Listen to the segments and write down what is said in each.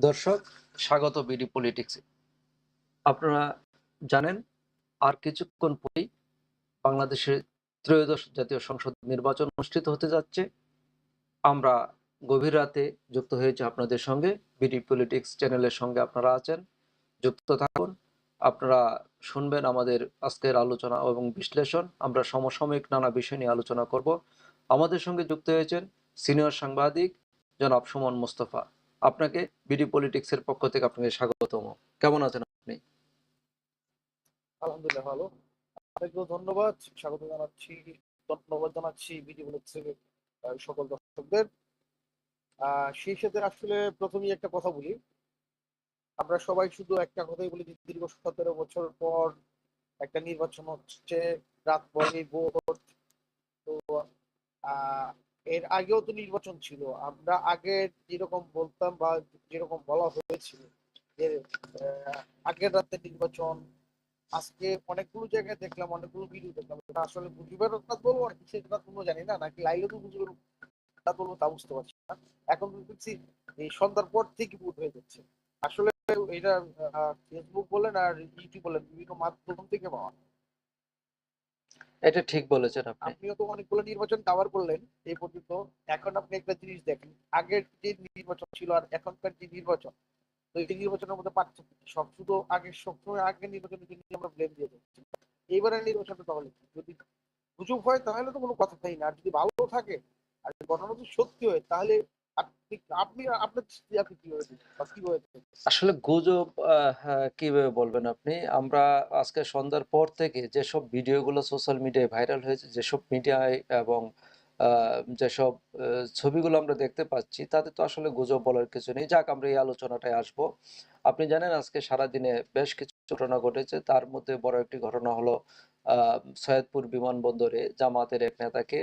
দর্শক, স্বাগত বিডি পলিটিক্সে। আপনারা জানেন, আর কিছুক্ষণ পরেই বাংলাদেশের ত্রয়োদশ জাতীয় সংসদ নির্বাচন অনুষ্ঠিত হতে যাচ্ছে। আমরা গভীর রাতে যুক্ত হয়েছি আপনাদের সঙ্গে। বিডি পলিটিক্স চ্যানেলের সঙ্গে আপনারা আছেন। যুক্ত থাকুন। আপনারা শুনবেন আমাদের আজকের আলোচনা এবং বিশ্লেষণ। আমরা সমসাময়িক নানা বিষয় নিয়ে আলোচনা করব। আমাদের সঙ্গে যুক্ত হয়েছেন সিনিয়র সাংবাদিক জনাব সুমন মোস্তফা। আপনাকে বিডি পলিটিক্সের পক্ষ থেকে আপনাকে স্বাগতম। কেমন আছেন আপনি? আলহামদুলিল্লাহ ভালো। আপনাকেও ধন্যবাদ। স্বাগত জানাচ্ছি, ধন্যবাদ জানাচ্ছি বিডি বলেছে সকল দর্শকদের। সেই সাথে আসলে প্রথমেই একটা কথা বলি। আমরা সবাই শুধু একটা কথাই বলি দীর্ঘ সতেরো বছর পর একটা নির্বাচন হচ্ছে, রাত পরে ভোট। তো এর আগেও তো নির্বাচন ছিল। আমরা আগে যেরকম বলতাম বা যেরকম বলা হয়েছিল যে আগের রাতে নির্বাচন, আজকে অনেকগুলো জায়গায় দেখলাম, অনেকগুলো ভিডিও দেখলাম। আসলে বুঝিবার রাত বলব আর কিসের রাত জানি না, নাকি লাইলে তো বুঝিবার রাত বলব তা বুঝতে পারছি না। এখন তো দেখছি এই সন্ধ্যার পর থেকে ভোট হয়ে যাচ্ছে। আসলে এটা ফেসবুক বলেন আর ইউটিউব বলেন, বিভিন্ন মাধ্যম থেকে পাওয়া। এটা ঠিক বলেছেন আপনি আপনিও তো অনেকগুলো নির্বাচন কাভার করলেন, এই পর্যন্ত এখন আপনি একটা জিনিস দেখেন, আগের যে নির্বাচন ছিল আর এখনকার যে নির্বাচন, তো এই নির্বাচনের মধ্যে পার্থক্য? সব শুধু আগে সবসময় আগের নির্বাচনের জন্য আমরা ব্লেম দিয়ে দিচ্ছি এইবারের নির্বাচনটা তাহলে? যদি গুজব হয় তাহলে তো কোনো কথা থাই না, আর যদি ভালো থাকে, আর ঘটনা যদি সত্যি হয়, তাহলে আসলে গুজব হ্যাঁ, কীভাবে বলবেন আপনি? আমরা আজকে সন্ধ্যার পর থেকে যেসব ভিডিওগুলো সোশ্যাল মিডিয়ায় ভাইরাল হয়েছে যেসব মিডিয়ায় এবং যেসব ছবিগুলো আমরা দেখতে পাচ্ছি তাতে তো আসলে গুজব বলার কিছু নেই। যাক আমরা এই আলোচনাটায় আসব। আপনি জানেন আজকে সারাদিনে বেশ কিছু ঘটনা ঘটেছে। তার মধ্যে বড় একটি ঘটনা হলো সৈয়দপুর বিমানবন্দরে জামাতের এক নেতাকে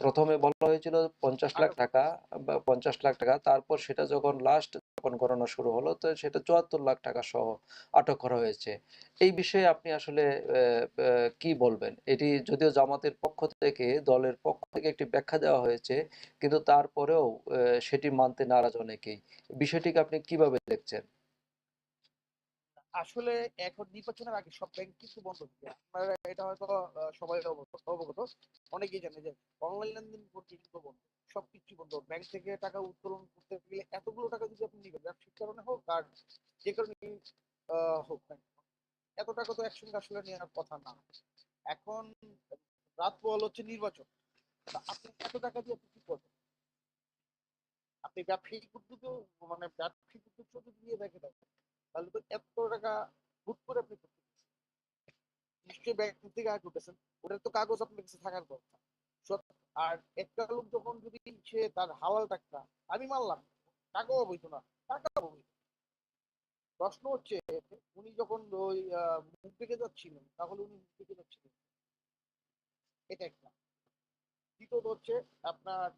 প্রথমে বলা হয়েছিল পঞ্চাশ লাখ টাকা বা পঞ্চাশ লাখ টাকা তারপর সেটা যখন লাস্ট যখন গণনা শুরু হলো তো সেটা চুয়াত্তর লাখ টাকা সহ আটক করা হয়েছে। এই বিষয়ে আপনি আসলে কি বলবেন? এটি যদিও জামাতের পক্ষ থেকে দলের পক্ষ থেকে একটি ব্যাখ্যা দেওয়া হয়েছে কিন্তু তারপরেও সেটি মানতে নারাজ অনেকেই। বিষয়টিকে আপনি কীভাবে দেখছেন? আসলে এখন নির্বাচনের আগে সব ব্যাংক কিন্তু বন্ধ থাকে। আপনারা এটা হয়তো সবাই অবগত। অনেকেই জানে যে অনলাইন লেনদেন পর্যন্ত বন্ধ। সবকিছু বন্ধ। ব্যাংক থেকে টাকা উত্তোলন করতে গেলে এতগুলো টাকা যদি আপনি নিবেন ব্যবসায়িক কারণে হোক আর যে কারণে হোক এত টাকা তো একসঙ্গে আসলে নেওয়ার কথা না। এখন রাত বল হচ্ছে নির্বাচন। আপনি এত টাকা দিয়ে আপনি কি করবেন? আপনি ব্যবসায়িক উদ্যোগে মানে ব্যবসায়িক উদ্যোগ যদি নিয়ে দেখে থাকেন তাহলে তো এত টাকা হুট করে আপনি করতে নিশ্চয়ই ব্যাংক থেকে আয় করতেছেন, ওটার তো কাগজ আপনার কাছে থাকার কথা। আর একটা লোক যখন যদি সে তার হালাল টাকা, আমি মানলাম টাকা অবৈধ না, টাকা অবৈধ। প্রশ্ন হচ্ছে, উনি যখন ওই মুখ থেকে যাচ্ছিলেন, তাহলে উনি মুখ থেকে যাচ্ছিলেন। এটা একটা। দ্বিতীয়ত হচ্ছে, আপনার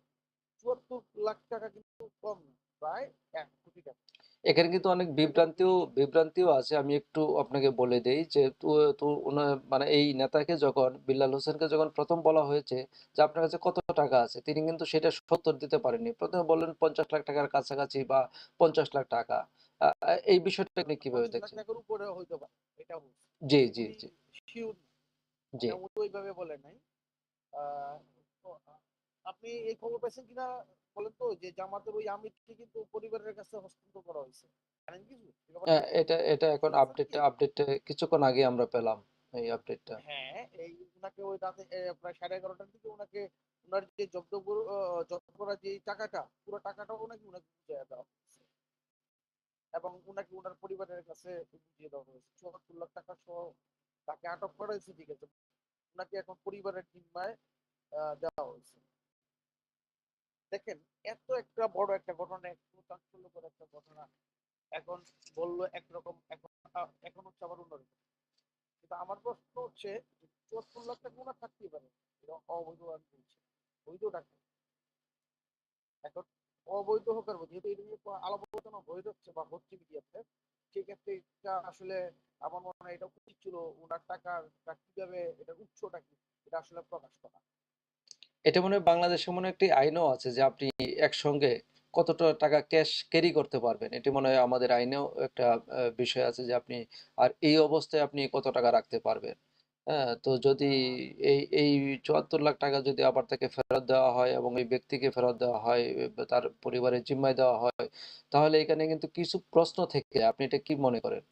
চুয়াত্তর লাখ টাকা কিন্তু কম প্রায় এক কোটি টাকা। এখানে কিন্তু অনেক বিভ্রান্তিও বিভ্রান্তিও আছে। আমি একটু আপনাকে বলে দেই যে মানে এই নেতাকে যখন বিল্লাল হোসেনকে যখন প্রথম বলা হয়েছে যে আপনার কাছে কত টাকা আছে? তিনি কিন্তু সেটা সত্তর দিতে পারেননি। প্রথমে বললেন পঞ্চাশ লাখ টাকার কাছাকাছি বা পঞ্চাশ লাখ টাকা। এই বিষয়টা আপনি কীভাবে দেখছেন? জি জি জি। জি। ওইভাবে বলে নাই। আপনি এই খবর পেয়েছেন কিনা? বলেন তো যে জামাতের ওই আমিরকে কিন্তু পরিবারের কাছে হস্তান্তর করা হয়েছে। হ্যাঁ, এটা এটা এখন শুনেছেন আপডেট কিছুক্ষণ আগে আমরা পেলাম এই আপডেটটা হ্যাঁ এই উনাকে ওই রাতে প্রায় সাড়ে এগারোটার দিকে উনাকে উনার যে জব্দ জব্দ করা যে টাকাটা পুরো টাকাটাও নাকি উনাকে বুঝিয়ে দেওয়া হয়েছে। এবং উনাকে উনার পরিবারের কাছে বুঝিয়ে দেওয়া হয়েছে। চুয়াত্তর লাখ টাকা সহ তাকে আটক করা হয়েছে ঠিক আছে? উনাকে এখন পরিবারের জিম্মায় আহ, দেওয়া হয়েছে। দেখেন, এত একটা বড় একটা ঘটনা এত চাঞ্চল্যকর একটা ঘটনা। এখন বলল একরকম, এখন এখন হচ্ছে আবার অন্যরকম কিন্তু আমার প্রশ্ন হচ্ছে চুয়াত্তর লাখ টাকা ওনার থাকতেই পারে, এটা অবৈধ আমি বলছি। বৈধ টাকা এখন অবৈধ হোক আর যেহেতু এটা নিয়ে আলাপ আলোচনা হয়ে বা হচ্ছে মিডিয়াতে সেক্ষেত্রে এটা আসলে আমার মনে হয় এটা উচিত ছিল ওনার টাকার কীভাবে এটা উৎসটা কি, এটা আসলে প্রকাশ করা। এটা মনে হয় বাংলাদেশে মনে একটি আইনও আছে যে আপনি একসঙ্গে কতটা টাকা ক্যাশ ক্যারি করতে পারবেন। এটি মনে হয় আমাদের আইনেও একটা বিষয় আছে যে আপনি আর এই অবস্থায় আপনি কত টাকা রাখতে পারবেন। তো যদি এই এই চুয়াত্তর লাখ টাকা যদি আবার তাকে ফেরত দেওয়া হয় এবং এই ব্যক্তিকে ফেরত দেওয়া হয় তার পরিবারের জিম্মায় দেওয়া হয়, তাহলে এখানে কিন্তু কিছু প্রশ্ন থেকে আপনি এটা কি মনে করেন?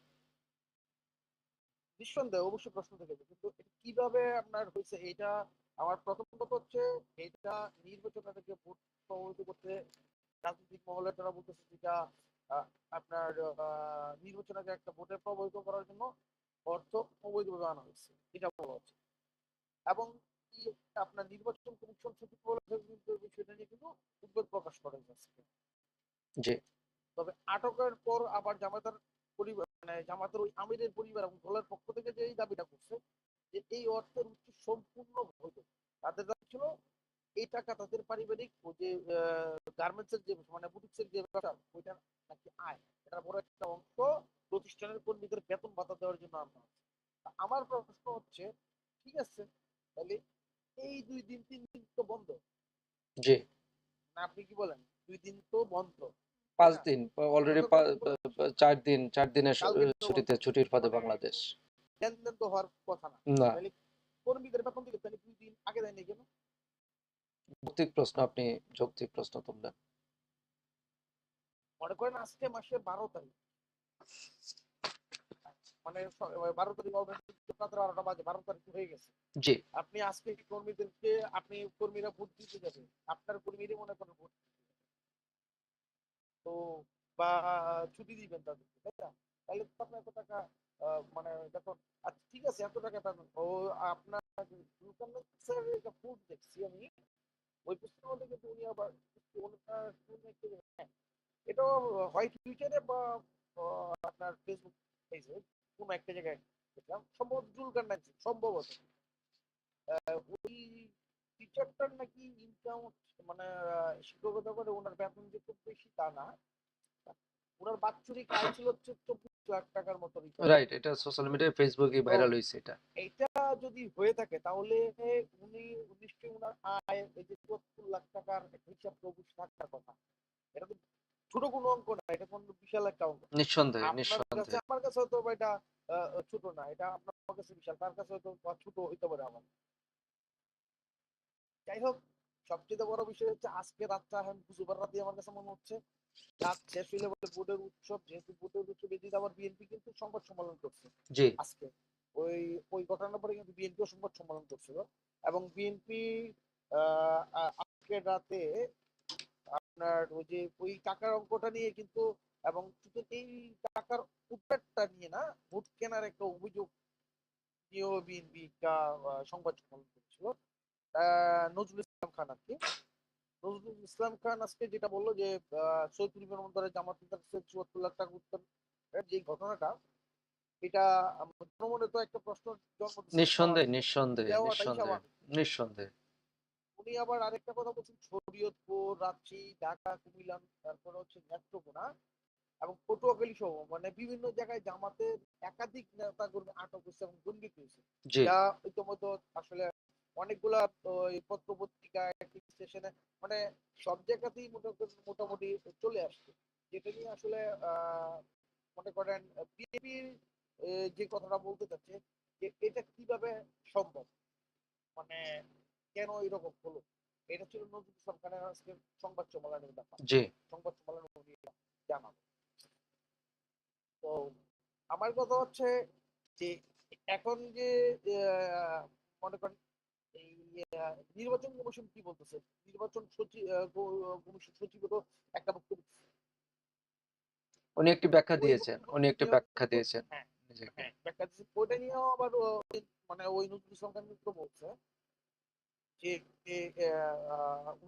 নিঃসন্দেহে অবশ্যই প্রশ্ন থেকে। কিন্তু কীভাবে আপনার হয়েছে এটা আমার প্রথম কথা হচ্ছে এটা নির্বাচনটাকে ভোট প্রভাবিত করতে রাজনৈতিক মহলে তারা বলতেছে যেটা আপনার নির্বাচনকে একটা ভোটে প্রভাবিত করার জন্য অর্থ অবৈধভাবে আনা হয়েছে এটা বলা হচ্ছে। এবং আপনার নির্বাচন কমিশন সচিব বিষয়টা নিয়ে কিন্তু উদ্বেগ প্রকাশ করেন আজকে। জি। তবে আটকের পর আবার জামাতার পরিবার মানে জামাতের ওই আমিরের পরিবার এবং দলের পক্ষ থেকে যে এই দাবিটা করছে যে এই অর্থের উৎস সম্পূর্ণ বৈধ তাদের ছিল এই টাকা তাদের পারিবারিক ও যে গার্মেন্টস এর যে মানে বুটিক্সের যে ব্যবসা ওইটা নাকি আয়। এটার বড় একটা অংশ প্রতিষ্ঠানের কর্মীদের বেতন ভাতা দেওয়ার জন্য আনা হচ্ছে। আমার প্রশ্ন হচ্ছে ঠিক আছে তাহলে এই দুই দিন তিন দিন তো বন্ধ। জি। না আপনি কি বলেন? দুই দিন তো বন্ধ। পাঁচ দিন অলরেডি চার দিন চার দিনের ছুটিতে ছুটির মানে বাংলাদেশ। লেনদেন তো হওয়ার কথা না। তাহলে কর্মীদের বেতন দিকে তাহলে দুই দিন আগে দেয়নি কেন? যৌক্তিক প্রশ্ন আপনি যৌক্তিক প্রশ্ন তুললেন। মনে করেন আজকে মাসের বারো তারিখ। মানে বারো তারিখ বারোটা বাজে বারো তারিখ হয়ে গেছে। জি। আপনি আজকে কর্মীদেরকে আপনি কর্মীরা ভোট দিতে যাবে আপনার কর্মীরই মনে করেন ভোট তো বা ছুটি দিবেন তাদেরকে তাই না? তাহলে তো আপনার টাকা মানে দেখো আচ্ছা ঠিক আছে এত টাকা পাবেন ও আপনার একটা ফুড দেখছি আমি ওই পুস্তকের মধ্যে উনি আবার একটু হ্যাঁ, টুইটারে বা আপনার ফেসবুক পেজে কোনো একটা জায়গায় দেখলাম। সম্ভবত জুলকার নাকি সম্ভবত। ওই টিচারটার নাকি ইনকাম মানে শিক্ষকতা করে ওনার বেতন যে খুব বেশি তা না। ওনার বাৎসরিক আয় ছিল হচ্ছে লাখ টাকার মতো রাইট এটা সোশ্যাল মিডিয়ায় ফেসবুকে ভাইরাল হয়েছে এটা। এইটা যদি হয়ে থাকে তাহলে উনি নিশ্চয়ই উনার আয় এই যে চুয়াত্তর লাখ টাকার হিসাব তো থাকার কথা। এটা তো ছোট কোনো অঙ্ক না এটা কোনো বিশাল একটা অঙ্ক। নিঃসন্দেহে নিঃসন্দেহে। আমার কাছে হয়তো এটা ছোট না এটা আপনার কাছে বিশাল তার কাছে হয়তো ছোট হইতে পারে আমার। যাই হোক সবচেয়ে বড় বিষয় হচ্ছে আজকে রাতটা এখন রাতে আমার কাছে মনে হচ্ছে। রাত শেষ হইলে বলে উৎসব যেহেতু উৎসব এদিকে আবার বিএনপি কিন্তু সংবাদ সম্মেলন করছে আজকে। ওই ওই ঘটনার পরে কিন্তু বিএনপিও সংবাদ সম্মেলন করছিল এবং বিএনপি আজকে রাতে আপনার ওই যে ওই টাকার অঙ্কটা নিয়ে কিন্তু এবং শুধু এই টাকার উদ্ধারটা নিয়ে না ভোট কেনার একটা অভিযোগ নিয়েও বিএনপি সংবাদ সম্মেলন করেছিল। নজরুল ইসলাম খান আর কি নজরুল ইসলাম খান আজকে যেটা বলল যে সৈয়দপুর বিমানবন্দরে জামাত চুয়াত্তর লাখ টাকা উত্তর যে ঘটনাটা এটা জনমনে তো একটা প্রশ্ন জন্ম দিচ্ছে। নিঃসন্দেহে নিঃসন্দেহে নিঃসন্দেহে নিঃসন্দেহে। উনি আবার আরেকটা কথা বলছেন শরীয়তপুর রাজশাহী ঢাকা কুমিল্লা তারপরে হচ্ছে নেত্রকোনা এবং পটুয়াখালী সহ মানে বিভিন্ন জায়গায় জামাতের একাধিক নেতা কর্মী আটক হয়েছে এবং দণ্ডিত হয়েছে। যা ইতিমধ্যে আসলে অনেকগুলা ওই পত্র পত্রিকা স্টেশনে মানে সব জায়গাতেই মোটামুটি মোটামুটি চলে আসছে। যেটা নিয়ে আসলে মনে করেন বিএনপির যে কথাটা বলতে চাচ্ছে যে এটা কীভাবে সম্ভব? মানে কেন এরকম হলো? এটা ছিল নতুন সরকারের আজকে সংবাদ সম্মেলনের ব্যাপার। জি। সংবাদ সম্মেলন উনি জানাব তো আমার কথা হচ্ছে যে এখন যে আহ, মনে করেন নির্বাচন কমিশন কি বলতেছে? নির্বাচন সচিব কমিশন সচিব একটা বক্তব্য উনি একটি ব্যাখ্যা দিয়েছেন উনি একটি ব্যাখ্যা দিয়েছেন হ্যাঁ হ্যাঁ ব্যাখ্যা দিচ্ছে ওইটা নিয়েও আবার মানে ওই নজরুল ইসলাম মিত্র বলছে যে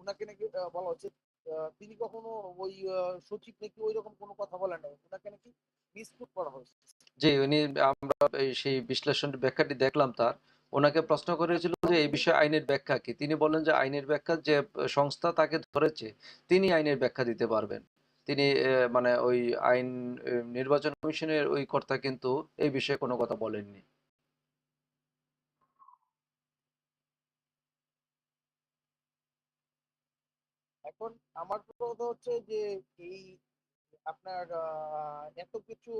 উনাকে নাকি বলা হচ্ছে তিনি কখনো ওই সচিব নাকি ওই রকম কোনো কথা বলেন নাই। উনাকে নাকি মিসকুট করা হয়েছে। জি উনি আমরা সেই বিশ্লেষণ ব্যাখ্যাটি দেখলাম তার। ওনাকে প্রশ্ন করেছিল যে এই বিষয়ে আইনের ব্যাখ্যা কি? তিনি বলেন যে আইনের ব্যাখ্যা যে সংস্থা তাকে ধরেছে, তিনি আইনের ব্যাখ্যা দিতে পারবেন। তিনি মানে ওই আইন নির্বাচন কমিশনের ওই কর্তা কিন্তু এই বিষয়ে কোনো কথা বলেননি। এখন আমার কথা হচ্ছে যে এই আপনার এত কিছু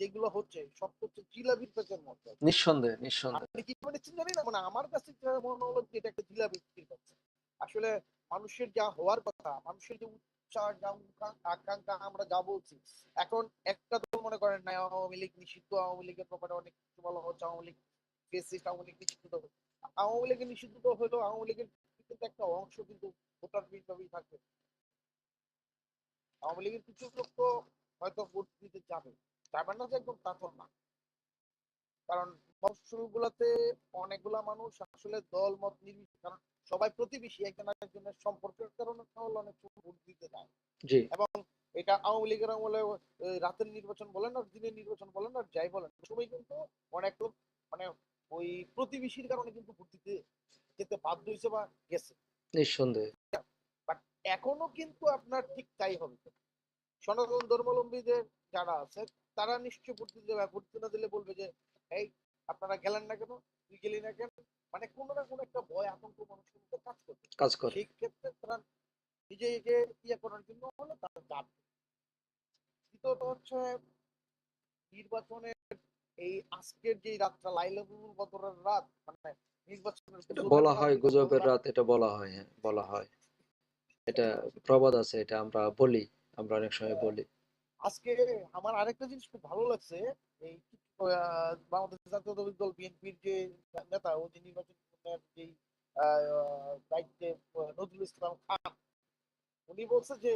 যেগুলো হচ্ছে সব হচ্ছে জিলাপির মধ্যে। নিঃসন্দেহে নিঃসন্দেহে। আপনি কি বলেছেন জানি না মানে আমার কাছে মনে হলো যে এটা একটা আসলে মানুষের যা হওয়ার কথা মানুষের যে উৎসাহ যা আকাঙ্ক্ষা আমরা যা বলছি এখন একটা দল মনে করেন না আওয়ামী লীগ নিষিদ্ধ আওয়ামী লীগের ব্যাপারে অনেক কিছু বলা হচ্ছে আওয়ামী লীগ ফেসিস্ট আওয়ামী লীগ নিষিদ্ধ। আওয়ামী লীগের নিষিদ্ধ তো হলেও আওয়ামী লীগের কিন্তু একটা অংশ কিন্তু ভোটার থাকবে। আওয়ামী লীগের কিছু লোক তো হয়তো ভোট দিতে যাবে। যাবে না যে একদম না কারণ মফস্বলগুলোতে অনেকগুলা মানুষ আসলে দল মত নির্বিশেষে কারণ সবাই প্রতিবেশী একজন আরেকজনের সম্পর্কের কারণে অনেক ভোট দিতে যায়। এবং এটা আওয়ামী লীগের আমলে রাতের নির্বাচন বলেন আর দিনের নির্বাচন বলেন আর যাই বলেন সময় কিন্তু অনেক লোক মানে ওই প্রতিবেশীর কারণে কিন্তু ভোট দিতে যেতে বাধ্য হয়েছে বা গেছে। নিঃসন্দেহে। বাট এখনও কিন্তু আপনার ঠিক তাই হবে। সনাতন ধর্মাবলম্বীদের যারা আছে তারা নিশ্চয় ভোট দিতে ভোট না দিলে বলবে যে এই আপনারা গেলেন না কেন? তুই গেলি না কেন? মানে কোনো না কোনো একটা ভয় আতঙ্ক মানুষের মধ্যে কাজ করবে কাজ করে। সেই ক্ষেত্রে তারা নিজেকে ইয়ে করার জন্য হলে তারা যাবে। দ্বিতীয়ত হচ্ছে নির্বাচনের এই আজকের যে রাতটা লাইলাতুল বদরের রাত মানে নির্বাচনের এটা বলা হয় গুজবের রাত এটা বলা হয় হ্যাঁ বলা হয়। এটা প্রবাদ আছে এটা আমরা বলি আমরা অনেক সময় বলি। আজকে আমার আরেকটা জিনিস খুব ভালো লাগছে এই বাংলাদেশ জাতীয়তাবাদী দল বিএনপির যে নেতা ও যে নির্বাচন যেই দায়িত্বে নজরুল ইসলাম খান উনি বলছে যে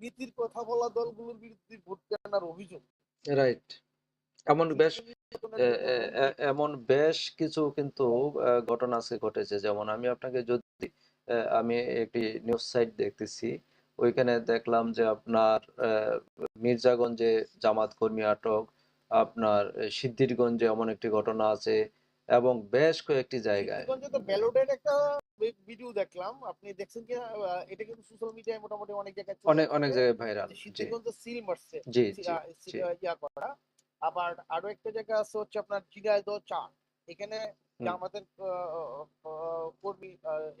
নীতির কথা বলা দলগুলোর বিরুদ্ধে ভোট কেনার অভিযোগ। রাইট এমন বেশ এমন বেশ কিছু কিন্তু ঘটনা আজকে ঘটেছে। যেমন আমি আপনাকে যদি আমি একটি নিউজ সাইট দেখতেছি ওইখানে দেখলাম যে আপনার মির্জাগঞ্জে জামাত কর্মী আটক আপনার সিদ্ধিরগঞ্জে এমন একটি ঘটনা আছে এবং বেশ কয়েকটি জায়গায়। একটা ভিডিও দেখলাম। আপনি দেখছেন কি এটা কিন্তু সোশ্যাল মিডিয়ায় মোটামুটি অনেক জায়গায় অনেক অনেক জায়গায় ভাইরাল জি। সিদ্ধিরগঞ্জে সিল মারছে। ইয়া করা। আবার আরও একটা জায়গা আছে হচ্ছে আপনার চা এখানে আহ, কর্মী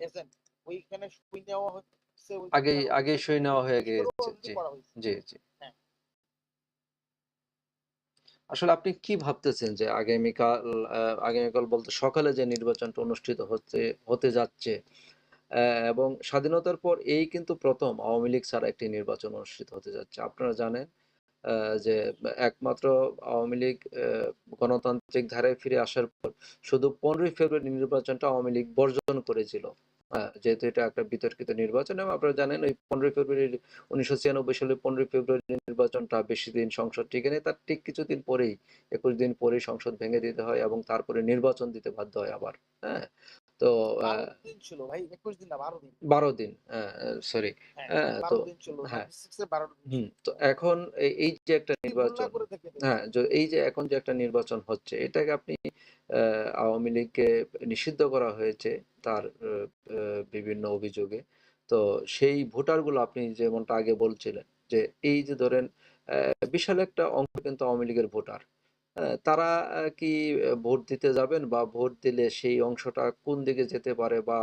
এজেন্ট ওইখানে নেওয়া হচ্ছে। জায়গায় আগেই সই নেওয়া হয়ে গিয়েছে জি জি জি। হ্যাঁ। আসলে আপনি কি ভাবতেছেন যে আগামীকাল আগামীকাল বলতে সকালে যে নির্বাচনটা অনুষ্ঠিত হচ্ছে হতে যাচ্ছে এবং স্বাধীনতার পর এই কিন্তু প্রথম আওয়ামী লীগ ছাড়া একটি নির্বাচন অনুষ্ঠিত হতে যাচ্ছে। আপনারা জানেন আহ, যে একমাত্র আওয়ামী লীগ আহ, গণতান্ত্রিক ধারায় ফিরে আসার পর শুধু পনেরোই ফেব্রুয়ারি নির্বাচনটা আওয়ামী লীগ বর্জন করেছিল। যেহেতু এটা একটা বিতর্কিত নির্বাচন এবং আপনারা জানেন ওই পনেরোই ফেব্রুয়ারি, উনিশশো ছিয়ানব্বই সালে পনেরোই ফেব্রুয়ারি নির্বাচনটা বেশি দিন সংসদ টিকে নেই। তার ঠিক কিছুদিন পরেই, একুশ দিন পরেই সংসদ ভেঙে দিতে হয় এবং তারপরে নির্বাচন দিতে বাধ্য হয় আবার হ্যাঁ? তো বারো দিন ছিল ভাই একুশ দিন না বারো দিন। বারো দিন সরি হ্যাঁ হ্যাঁ, তো- হ্যাঁ। 96 এর বারো দিন হুম তো এখন এই- যে একটা নির্বাচন হ্যাঁ এই যে এখন যে একটা নির্বাচন হচ্ছে এটাকে আপনি আওয়ামী লীগকে নিষিদ্ধ করা হয়েছে তার বিভিন্ন অভিযোগে। তো সেই ভোটারগুলো আপনি যেমনটা আগে বলছিলেন যে এই যে ধরেন আহ, বিশাল একটা অংশ কিন্তু আওয়ামী লীগের ভোটার। তারা কি ভোট দিতে যাবেন বা ভোট দিলে সেই অংশটা কোন দিকে যেতে পারে বা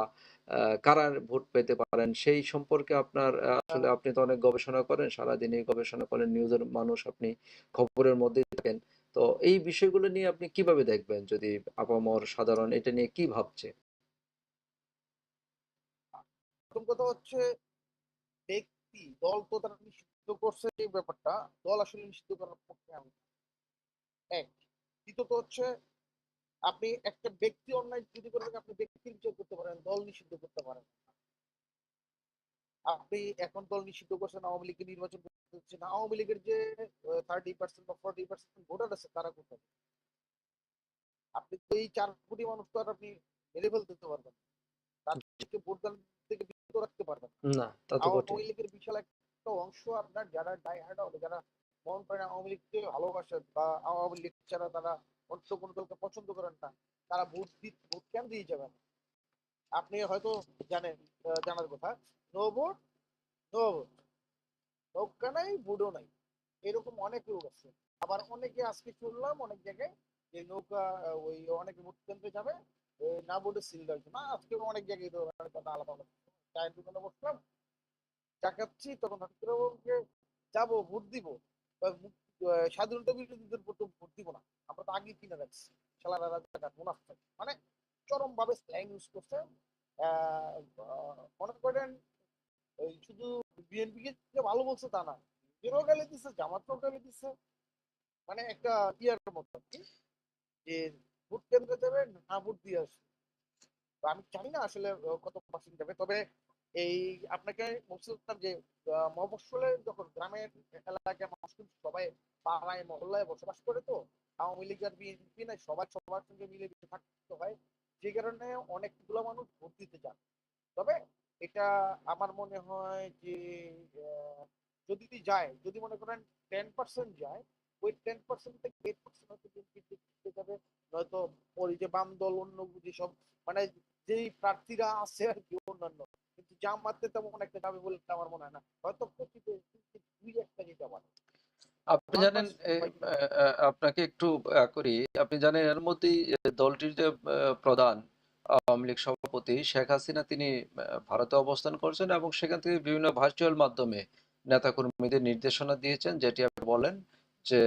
কারা ভোট পেতে পারেন সেই সম্পর্কে আপনার আসলে আপনি তো অনেক গবেষণা করেন সারাদিনই গবেষণা করেন, নিউজের মানুষ আপনি খবরের মধ্যেই থাকেন। তো এই বিষয়গুলো নিয়ে আপনি কীভাবে দেখবেন যদি আপামর সাধারণ এটা নিয়ে কি ভাবছে? প্রথম কথা হচ্ছে, ব্যক্তি, দল তো তারা নিষিদ্ধ করছে এই ব্যাপারটা। দল আসলে নিষিদ্ধ করার পক্ষে আমি। এক। দ্বিতীয়ত হচ্ছে আপনি একটা ব্যক্তি অন্যায় যদি করে আপনি ব্যক্তির বিচার করতে পারেন দল নিষিদ্ধ করতে পারেন। আপনি এখন দল নিষিদ্ধ করছেন আওয়ামী লীগের নির্বাচন করতে আওয়ামী লীগের যে থার্টি পার্সেন্ট বা ফর্টি পার্সেন্ট ভোটার আছে তারা কোথায় আপনি তো এই চার কোটি মানুষ তো আর আপনি মেরে ফেলতে পারবেন। তাদেরকে ভোটদান থেকে বিরত রাখতে পারবেন না। আওয়ামী লীগের বিশাল একটা অংশ আপনার যারা ডাই হার্ড হবে যারা মন প্রাণে আওয়ামী লীগকে ভালোবাসেন বা আওয়ামী লীগ ছাড়া তারা অন্য কোনো দলকে পছন্দ করেন না, তারা ভোট দি, ভোট কেন দিয়ে যাবেন? আপনি হয়তো জানেন জানার কথা, নো ভোট নো ভোট। নৌকা নাই ভোটও নাই। এরকম অনেক লোক আছে। আবার অনেকে আজকে শুনলাম, অনেক জায়গায় যে নৌকা ওই অনেকে ভোট কেন্দ্রে যাবে না ভোটে সিল দেওয়ার জন্য আজকে অনেক জায়গায় কথা আলাদা আলাদা চায়ের দোকানে বসলাম চাকাচ্ছি তখন হঠাৎ যাব, ভোট দিব। স্বাধীনতা বিরোধীদের ভোট ভোট দিব না। আমরা তো কিনে রাখছি। মানে স্ল্যাং ইউজ করছে। আহ, আহ, মনে করেন শুধু বিএনপি কে যে ভালো বলছে তা না। নিজেরও গালি দিচ্ছে জামাতও গালি দিচ্ছে মানে একটা ইয়ার মতো যে ভোট কেন্দ্রে যাবে না ভোট দিয়ে আসবে। আমি জানি না আসলে কত পার্সেন্ট যাবে। তবে এই আপনাকে বলছিলাম যে আহ, যখন গ্রামের এলাকায় মানুষ সবাই পাড়ায় মহল্লায় বসবাস করে তো আওয়ামী লীগ আর বিএনপি নাই সবার সবার সঙ্গে মিলে মিশে থাকতে হয়। যে কারণে অনেকগুলো মানুষ ভোট দিতে যান। তবে এটা আমার মনে হয় যে যদি যায় যদি মনে করেন টেন পার্সেন্ট যায় ওই টেন পার্সেন্ট থেকে এইট পার্সেন্ট হয়তো বিএনপি যাবে। নয়তো ওই যে বাম দল অন্য যেসব মানে যেই প্রার্থীরা আছে আর কি অন্যান্য। কিন্তু জামাতে তেমন একটা যাবে বলে আমার মনে হয় না। হয়তো দুই একটা যেতে পারে আপনি জানেন আপনাকে একটু করি। আপনি জানেন এর মধ্যেই দলটির যে প্রধান আওয়ামী লীগ সভাপতি শেখ হাসিনা তিনি ভারতে অবস্থান করছেন এবং সেখান থেকে বিভিন্ন ভার্চুয়াল মাধ্যমে নেতাকর্মীদের নির্দেশনা দিয়েছেন যেটি আপনি বলেন যে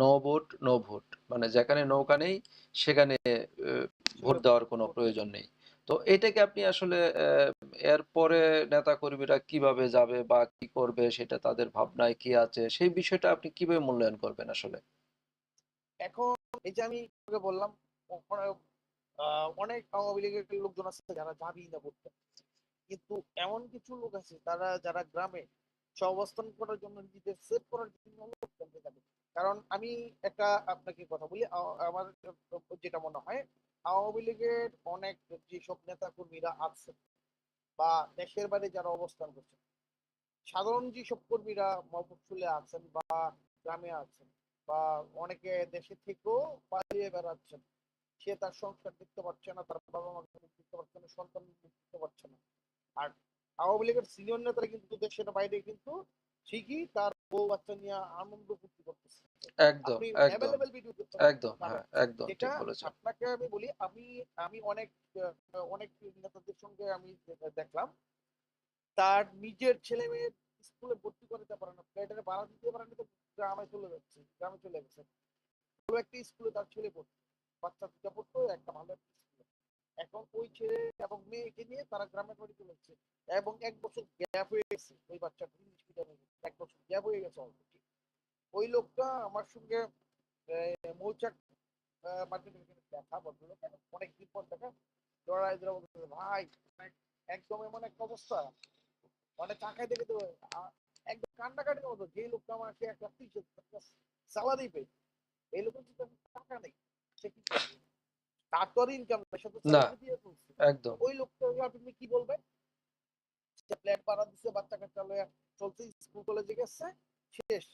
নো ভোট নো ভোট। মানে যেখানে নৌকা নেই সেখানে ভোট দেওয়ার কোনো প্রয়োজন নেই। তো এটাকে আপনি আসলে এরপরে নেতা কর্মীরা কীভাবে যাবে বা কি করবে সেটা তাদের ভাবনায় কি আছে সেই বিষয়টা আপনি কীভাবে মূল্যায়ন করবেন আসলে? এখন এই যে আমি বললাম অনেক আওয়ামী লীগের লোকজন আছে যারা যাবেই না ভোট। কিন্তু এমন কিছু লোক আছে তারা যারা গ্রামে সহাবস্থান করার জন্য নিজেদের সেভ করার জন্য ভোট কেন্দ্রে যাবে। কারণ আমি একটা আপনাকে কথা বলি আমার যেটা মনে হয় আওয়ামী লীগের অনেক যেসব নেতা কর্মীরা আছে বা দেশের বাইরে যারা অবস্থান করছে সাধারণ যেসব কর্মীরা মফস্বলে আছেন বা গ্রামে আছেন বা অনেকে দেশে থেকেও পালিয়ে বেড়াচ্ছেন, সে তার সংসার দেখতে পাচ্ছে না, তার বাবা মাকে দেখতে পাচ্ছে না, সন্তান দেখতে পারছে না। আর আওয়ামী লীগের সিনিয়র নেতারা কিন্তু দেশের বাইরে কিন্তু ঠিকই তার বউ বাচ্চা নিয়ে আনন্দ ফুর্তি করতেছে। একদম একদম অ্যাভেলেবেল ভিডিও দেখতে একদম হ্যাঁ একদম ঠিক বলেছেন। আপনাকে আমি বলি আমি আমি অনেক অনেক নেতাদের সঙ্গে আমি দেখলাম। তার নিজের ছেলে মেয়ে স্কুলে ভর্তি করতে পারে না। ফ্ল্যাটের ভাড়া দিতে পারে না তো গ্রামে চলে যাচ্ছে গ্রামে চলে গেছে। ভালো একটা স্কুলে তার ছেলে পড়তো বাচ্চা দুটা পড়তো একটা ভালো একটা স্কুলে। এখন ওই ছেলে এবং মেয়েকে নিয়ে তারা গ্রামের বাড়ি চলে যাচ্ছে। এবং এক বছর গ্যাপ হয়ে গেছে ওই বাচ্চাটা ইংলিশ মিডিয়ামে এক বছর গ্যাপ হয়ে গেছে অলরেডি ওই লোকটা আমার সঙ্গে মৌচাক মার্কেটের দেখা ভদ্রলোক অনেকদিন পর দেখা। জড়াই ভাই একদম এমন একটা অবস্থা। মানে টাকায় দেখে তো একদম কান্নাকাটির মতো। যে লোকটা আমাকে একটা স্যালারি পেয়ে এই লোকের কিন্তু টাকা নেই। সে কি? তার তো আর ইনকাম নেই সে তো। একদম। ওই লোকটা আপনি কি বলবেন? সে ফ্ল্যাট ভাড়া দিচ্ছে বাচ্চা কাচ্চা লয়ে চলছে স্কুল কলেজে গেছে শেষ।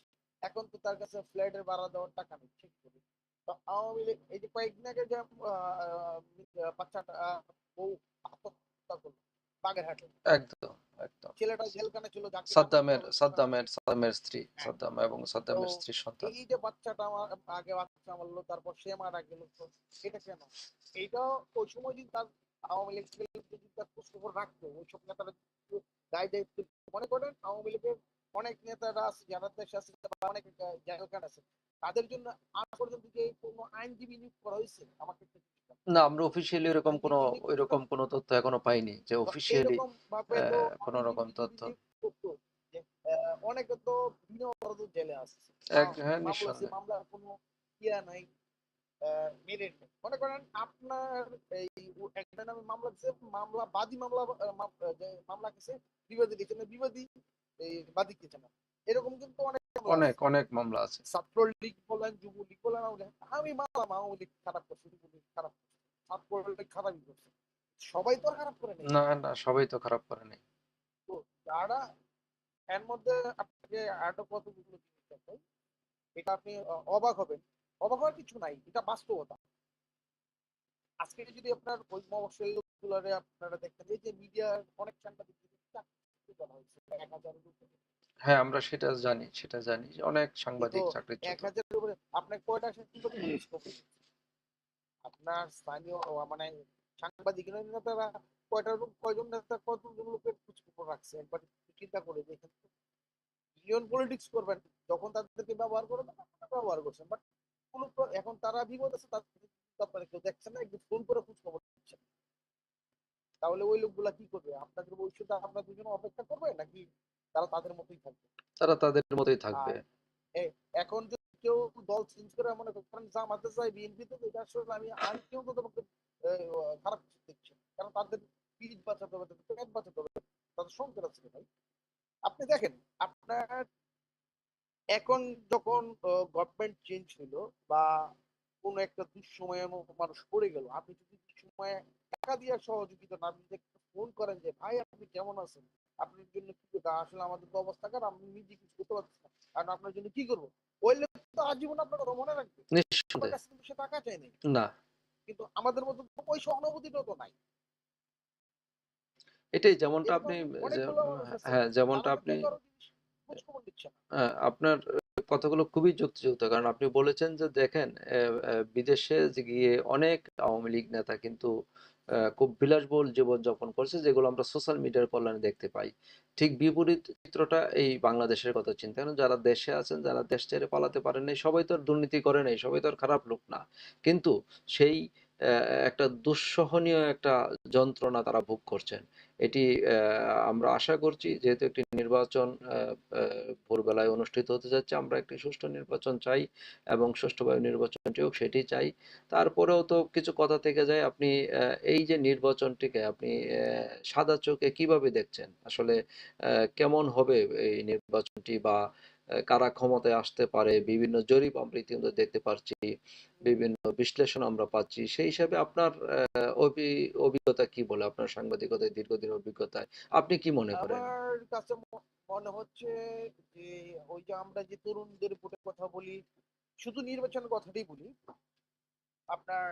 এখন তো তার কাছে ফ্ল্যাটের ভাড়া দেওয়ার টাকা নেই ঠিক করে তো আওয়ামী লীগ এই যে কয়েকদিন আগে যে বাচ্চাটা বউ আত্মহত্যা করল বাগেরহাটে। একদম একদম। ছেলেটা জেলখানে ছিল সাদ্দামের সাদ্দামের সাদ্দামের স্ত্রী হ্যাঁ। সাদ্দাম এবং সাদ্দামের সন্তান। এই যে বাচ্চাটা আমার আগে বাচ্চা মারলো তারপর সে মারা গেল তো এটা কেন? এইটা ওই সময় যদি তার আওয়ামী লীগ যদি তার খোঁজ খবর রাখতো ওই সব নেতারা দায় দায়িত্ব মনে করেন আওয়ামী লীগের অনেক নেতারা আছে যারা দেশে আছে অনেক জেলখান আছে তাদের জন্য আজ পর্যন্ত যে কোনো আইনজীবী নিয়োগ করা হয়েছে আমাকে। না আমরা অফিসিয়ালি এরকম কোনো ওইরকম কোনো তথ্য এখনও পাইনি যে অফিসিয়ালি এরকম কোনো রকম তথ্য। অনেকে তো বিনা অপরাধে জেলে এক হ্যাঁ মামলার কোনো ইয়া নাই মেরিট নেই মনে করেন আপনার এই একটা নামে মামলা দিচ্ছে মামলা বাদী মামলা মামলা কিছু বিবাদী না বিবাদী এই বাদী কিছু এরকম কিন্তু অনেক অনেক অনেক মামলা আছে। ছাত্র লীগ বলেন যুব লীগ। বলেন আমি মানলাম আওয়ামী লীগ খারাপ করছে যুব লীগ খারাপ করছে। ছাত্র লীগ খারাপই করছে। সবাই তো খারাপ করে না না সবাই তো খারাপ করে নাই। তো যারা এর মধ্যে আপনাকে আরও কতগুলো জিনিস এটা আপনি অবাক হবেন। অবাক হওয়ার কিছু নাই এটা বাস্তবতা। আজকে যদি আপনার ওই লোকগুলারে আপনারা দেখতেন এই যে মিডিয়া অনেক সাংবাদিক চাকরি হ্যাঁ আমরা সেটা জানি সেটা জানি অনেক সাংবাদিক চাকরিচ্যুত এক হাজারের উপরে আপনার কয়টা? আপনার স্থানীয় মানে সাংবাদিক নেতারা কয়টা কয়জন নেতা কতজন লোকের খোঁজ খবর রাখছে? একবার চিন্তা করে দেখেন ইউনিয়ন পলিটিক্স করবেন যখন তাদেরকে ব্যবহার করবেন তখন ব্যবহার করছেন। বাট এখন তারা বিপদ আছে তাদের আপনারা কেউ দেখছেন না একটু ফোন করে খোঁজ খবর দিচ্ছেন তাহলে ওই লোকগুলা কি করবে? আপনাদের ভবিষ্যতে আপনারা দুজনে অপেক্ষা করবে নাকি তারা তাদের মতোই থাকবে? তারা তাদের মতোই থাকবে। এখন যদি কেউ দল চেঞ্জ করে মনে করেন জামাতে চাই বিএনপিতে এটা আসলে আমি আমি কেউ তো তোমাকে খারাপ কিছু দেখছি কারণ তাদের পিঠ বাঁচাতে হবে তাদের পেট বাঁচাতে হবে তাদের সংকট আছে ভাই। আপনি দেখেন আপনার এখন যখন গভর্নমেন্ট চেঞ্জ হলো বা কোনো একটা দুঃসময়ে মানুষ পড়ে গেল আপনি যদি দুঃসময়ে টাকা দিয়ে সহযোগিতা না আপনি ফোন করেন যে ভাই আপনি কেমন আছেন? আপনার জন্য কি করতে আসলে আমাদের তো অবস্থা খারাপ আমি নিজে কিছু করতে পারছি না। কারণ আপনার জন্য কি করব? ওই লোক তো আজীবন আপনার কথা মনে রাখবে। সে টাকা চাইনি না। কিন্তু আমাদের মধ্যে তো ওই সহানুভূতিটাও তো নাই। এটাই যেমনটা আপনি যে- অনেকগুলো মানুষ আছে। হ্যাঁ যেমনটা আপনি হ্যাঁ, আপনার কথাগুলো খুবই যুক্তিযুক্ত। কারণ আপনি বলেছেন যে দেখেন বিদেশে গিয়ে অনেক আওয়ামী লীগ নেতা কিন্তু খুব বিলাসবহুল জীবনযাপন করছে, যেগুলো আমরা সোশ্যাল মিডিয়ার কল্যাণে দেখতে পাই। ঠিক বিপরীত চিত্রটা এই বাংলাদেশের কথা চিন্তা করেন, যারা দেশে আছেন, যারা দেশ ছেড়ে পালাতে পারেন নাই, সবাই তো আর দুর্নীতি করে নাই, সবাই তো আর খারাপ লোক না। কিন্তু সেই একটা দুঃসহনীয় একটা যন্ত্রণা তারা ভোগ করছেন। এটি আমরা আশা করছি যেহেতু একটি নির্বাচন ভোরবেলায় অনুষ্ঠিত হতে যাচ্ছে, আমরা একটি সুষ্ঠু নির্বাচন চাই এবং সুষ্ঠুভাবে নির্বাচনটি হোক, সেটি চাই। তারপরেও তো কিছু কথা থেকে যায়, আপনি এই যে নির্বাচনটিকে আপনি সাদা চোখে কীভাবে দেখছেন? আসলে কেমন হবে এই নির্বাচনটি বা কারা ক্ষমতায় আসতে পারে, বিভিন্ন জরিপ আমরা ইতিমধ্যে দেখতে পাচ্ছি বিভিন্ন বিশ্লেষণ আমরা পাচ্ছি। সেই হিসাবে আপনার অভিজ্ঞতা কি বলে আপনার সাংবাদিকতায়, দীর্ঘদিন অভিজ্ঞতায়? আপনি কি মনে করেন? মনে হচ্ছে যে ওই যে আমরা যে তরুণদের ভোটের কথা বলি, শুধু নির্বাচনের কথাটাই বলি, আপনার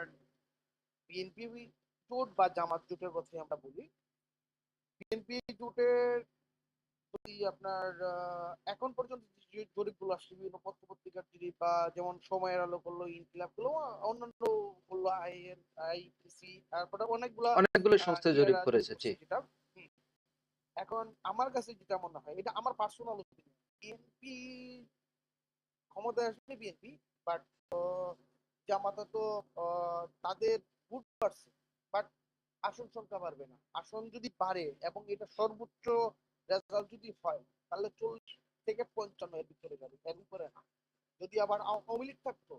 বিএনপি জোট বা জামাত জোটের কথাই আমরা বলি। বিএনপি জোটের আপনার এখন পর্যন্ত যে জরিপগুলো আসছে বিভিন্ন পত্র পত্রিকার জরিপ বা যেমন সময়ের আলো করল ইনকিলাব করল অন্যান্য করল আইএন আইপিসি তারপরে অনেকগুলা অনেকগুলো সংস্থা জরিপ করেছে যেটা এখন আমার কাছে যেটা মনে হয় এটা আমার পার্সোনাল বিএনপি ক্ষমতায় আসবে বিএনপি বাট জামাতা তো তাদের ভোট বাড়ছে বাট আসন সংখ্যা বাড়বে না। আসন যদি বাড়ে এবং এটা সর্বোচ্চ রেজাল্ট যদি হয় তাহলে চল্লিশ থেকে পঞ্চান্ন এর ভিতরে যাবে এর উপরে না। যদি আবার আওয়ামী লীগ থাকতো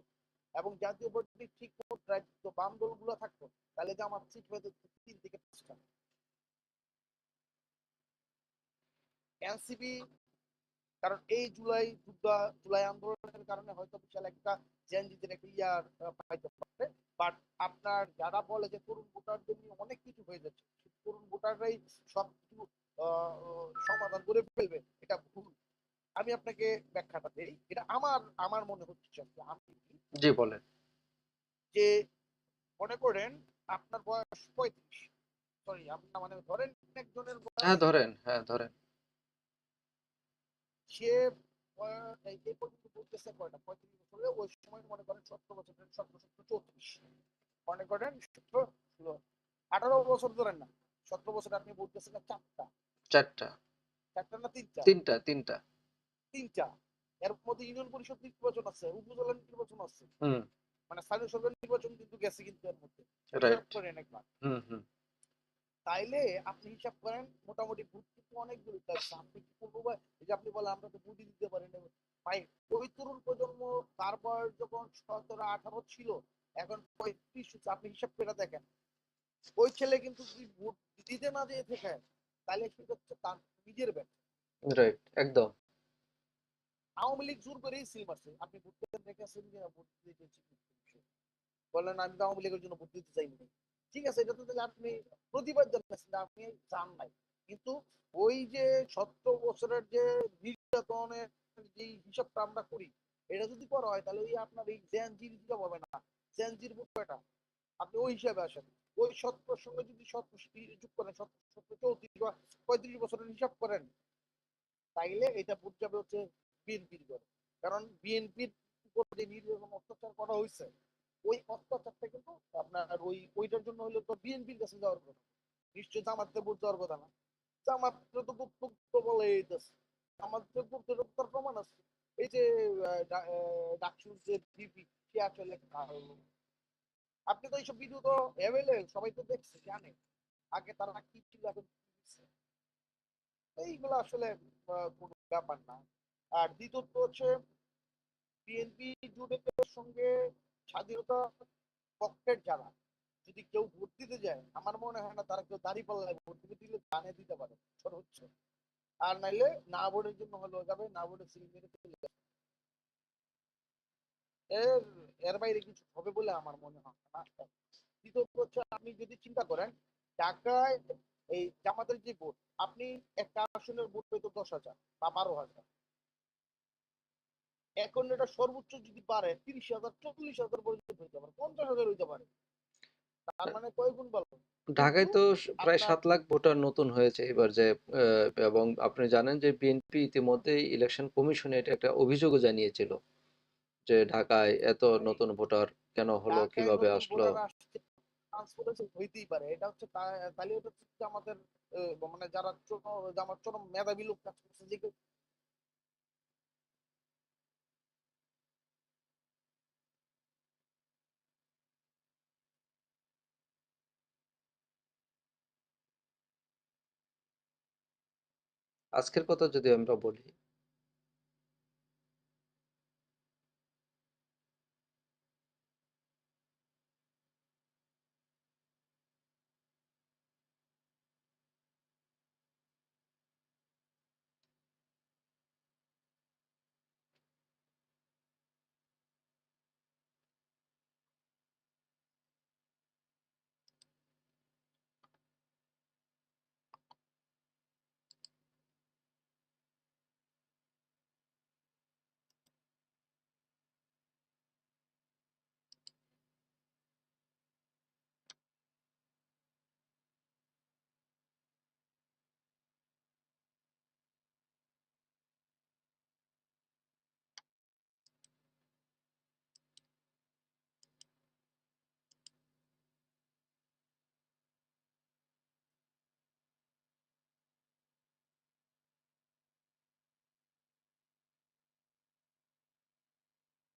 এবং জাতীয় পার্টি ঠিক মতো বাম দলগুলো থাকতো, তাহলে জামাত সিট হয়ে যেত তিন থেকে পাঁচটা। এনসিপি, কারণ এই জুলাই জুলাই আন্দোলনের কারণে হয়তো বিশাল একটা জেনজিদের একটা ইয়ার পাইতে পারে। বাট আপনার যারা বলে যে তরুণ ভোটারদের নিয়ে অনেক কিছু হয়ে যাচ্ছে, তরুণ ভোটাররাই সব সমাধান করে ফেলবে, এটা ভুল। আমি আপনাকে ব্যাখ্যাটা দেই। এটা আমার আমার মনে হচ্ছে। আমি জি বলেন। যে মনে করেন আপনার বয়স পঁয়ত্রিশ। সরি আপনার মানে ধরেন একজনের হ্যাঁ ধরেন হ্যাঁ ধরেন। সে এই পর্যন্ত বলতেছে কয়টা? পঁয়ত্রিশ বছরে ওই সময় মনে করেন বছরের চৌত্রিশ। মনে করেন সতেরো ষোলো আঠারো বছর ধরেন না। সতেরো বছর আপনি বলতেছেন না চারটা। চারটা। চারটা না তিনটা? তিনটা তিনটা। তিনটা। এর মধ্যে ইউনিয়ন পরিষদ নির্বাচন আছে উপজেলা নির্বাচন আছে। মানে স্থানীয় সরকার নির্বাচন কিন্তু গেছে কিন্তু এর মধ্যে। করেন একবার। তাইলে আপনি হিসাব করেন মোটামুটি ভোট কিন্তু অনেকগুলো আছে। আপনি কি করব এই যে আপনি বলেন আমরা তো ভোটই দিতে পারি না। ভাই ওই তরুণ প্রজন্ম তার বয়স যখন সতেরো আঠারো ছিল এখন পঁয়ত্রিশ হচ্ছে আপনি হিসাব করে দেখেন। ওই ছেলে কিন্তু যদি ভোট দিতে না দিয়ে থাকে তাহলে সেটা হচ্ছে? তার নিজের ব্যাপার। রাইট একদম। আওয়ামী লীগ জোর করেই সিল মারছে। আপনি ভোট দেখেছেন যে ভোট দিতে বললেন, আমি আওয়ামী লীগের জন্য ভোট দিতে চাইনি। ঠিক আছে, এটা তো তাহলে আপনি প্রতিবাদ জানাচ্ছেন আপনি চান নাই। কিন্তু ওই যে সত্তর বছরের যে নির্যাতনের যে হিসাবটা আমরা করি, এটা যদি করা হয়, তাহলে ওই আপনার এই জ্যানজির হিসাব হবে না। জ্যানজির এটা আপনি ওই হিসাবে আসেন। ওই সত্তর সঙ্গে যদি সত্তর যোগ করেন, সত্তর সত্তর চৌত্রিশ বা পঁয়ত্রিশ বছরের হিসাব করেন, তাইলে এটা বুঝ যাবে হচ্ছে বিএনপির করে কারণ বিএনপির উপর যে নির্যাতন, অত্যাচার করা হয়েছে, ওই অত্যাচারটা কিন্তু আপনার ওই, ওইটার জন্য হলে তো বিএনপির কাছে যাওয়ার কথা। নিশ্চয় জামাতে ভোট দেওয়ার কথা না। জামাতে তো বক্তব্য বলে জামাতে ভোট দেওয়ার তার প্রমাণ আছে। এই যে ডাকসুর যে ডিপি সে আসলে। আপনি তো এইসব ভিডিও তো অ্যাভেলেবল সবাই তো দেখছে, জানে। আগে তারা কি ছিল, এখন এইগুলো আসলে কোনো ব্যাপার না। আর দ্বিতীয়ত হচ্ছে বিএনপি জুটের সঙ্গে স্বাধীনতা পক্ষের যারা, যদি কেউ ভোট দিতে যায়, আমার মনে হয় না তারা কেউ দাঁড়িয়ে পাল্লায় ভোট দিতে দিলে জানে দিতে পারে সর্বোচ্চ আর নাইলে না ভোটের জন্য হলেও যাবে, না ভোটের সিল মেরে চলে যাবে। এর এর বাইরে কিছু হবে বলে আমার মনে হয় না। দ্বিতীয়ত হচ্ছে আপনি যদি চিন্তা করেন, ঢাকায় এই জামাতের যে ভোট, আপনি একটা আসনের ভোট পেতো দশ হাজার বা বারো হাজার। এখন এটা সর্বোচ্চ যদি পারে তিরিশ হাজার চল্লিশ হাজার পর্যন্ত হইতে পারে পঞ্চাশ হাজার হইতে পারে। তার মানে কয় গুণ বাড়বে ঢাকায় তো প্রায় সাত লাখ ভোটার নতুন হয়েছে এবার যে এবং আপনি জানেন যে বিএনপি ইতিমধ্যেই ইলেকশন কমিশনে এটা একটা অভিযোগও জানিয়েছিল যে ঢাকায় এত নতুন ভোটার কেন হলো কীভাবে আসলো? হইতেই পারে। এটা হচ্ছে তাহলে এটা হচ্ছে আমাদের মানে যারা আমার চরম মেধাবী লোক কাজ করছে আজকের কথা যদি আমরা বলি